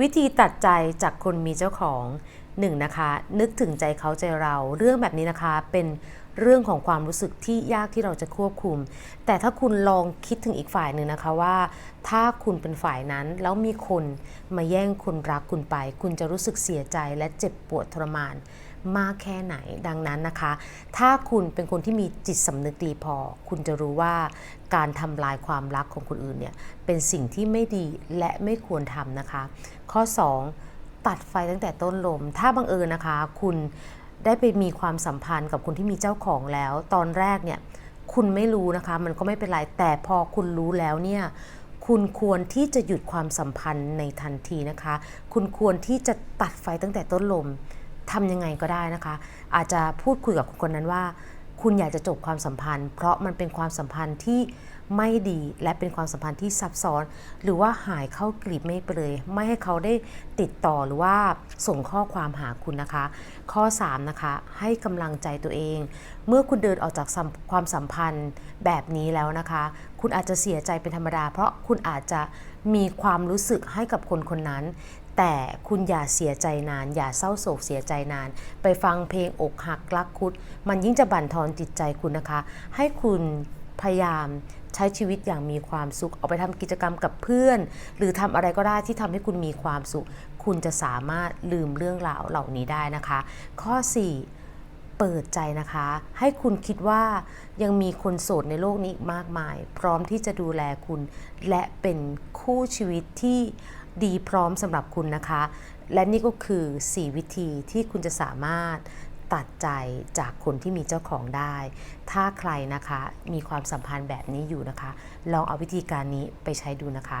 วิธีตัดใจจากคนมีเจ้าของหนึ่งนะคะ นึกถึงใจเขาใจเรา เรื่องแบบนี้นะคะเป็น เรื่องของความรู้สึกที่ยากที่เราจะควบคุม แต่ถ้าคุณลองคิดถึงอีกฝ่ายหนึ่งนะคะว่า ถ้าคุณเป็นฝ่ายนั้นแล้วมีคนมาแย่งคนรักคุณไป คุณจะรู้สึกเสียใจและเจ็บปวดทรมานมากแค่ไหนดังนั้นนะคะ ถ้าคุณเป็นคนที่มีจิตสำนึกดีพอ คุณจะรู้ว่าการทำลายความรักของคนอื่นเนี่ยเป็นสิ่งที่ไม่ดีและไม่ควรทำนะคะ ข้อ 2 ตัดไฟตั้งแต่ต้นลม ถ้าบังเอิญนะคะ คุณ ได้ไปมีความสัมพันธ์กับคนที่มีเจ้าของแล้ว ตอนแรกเนี่ยคุณไม่รู้นะคะ มันก็ไม่เป็นไร แต่พอคุณรู้แล้วเนี่ยคุณควรที่จะหยุดความสัมพันธ์ในทันทีนะคะ คุณควรที่จะตัดไฟตั้งแต่ต้นลมทำยังไงก็ได้นะคะ อาจจะพูดคุยกับคนนั้นว่า คุณอยากจะจบความสัมพันธ์ เพราะมันเป็นความสัมพันธ์ที่ไม่ดีและเป็นความสัมพันธ์ที่ซับซ้อน หรือว่าหายเข้ากลีบเมฆไปเลย ไม่ให้เขาได้ติดต่อหรือว่าส่งข้อความหาคุณนะคะ ข้อ 3 นะคะ ให้กำลังใจตัวเอง เมื่อคุณเดินออกจากความสัมพันธ์แบบนี้แล้วนะคะ คุณอาจจะเสียใจเป็นธรรมดา เพราะคุณอาจจะมีความรู้สึกให้กับคนคนนั้น แต่คุณอย่าเสียใจนาน อย่าเศร้าโศกเสียใจนาน ไปฟังเพลงอกหักรักคุด มันยิ่งจะบั่นทอนจิตใจคุณนะคะ ให้คุณพยายามใช้ชีวิตอย่างมีความสุข ออกไปทำกิจกรรมกับเพื่อน หรือทำอะไรก็ได้ที่ทำให้คุณมีความสุข คุณจะสามารถลืมเรื่องราวเหล่านี้ได้นะคะ ข้อ 4 เปิดใจนะคะ ให้คุณคิดว่ายังมีคนโสดในโลกนี้อีกมากมาย พร้อมที่จะดูแลคุณ และเป็นคู่ชีวิตที่ดีพร้อมสำหรับคุณนะคะ และนี่ก็คือ 4 วิธีที่คุณจะสามารถตัดใจจากคนที่มีเจ้าของได้ ถ้าใครนะคะมีความสัมพันธ์แบบนี้อยู่นะคะ ลองเอาวิธีการนี้ไปใช้ดูนะคะ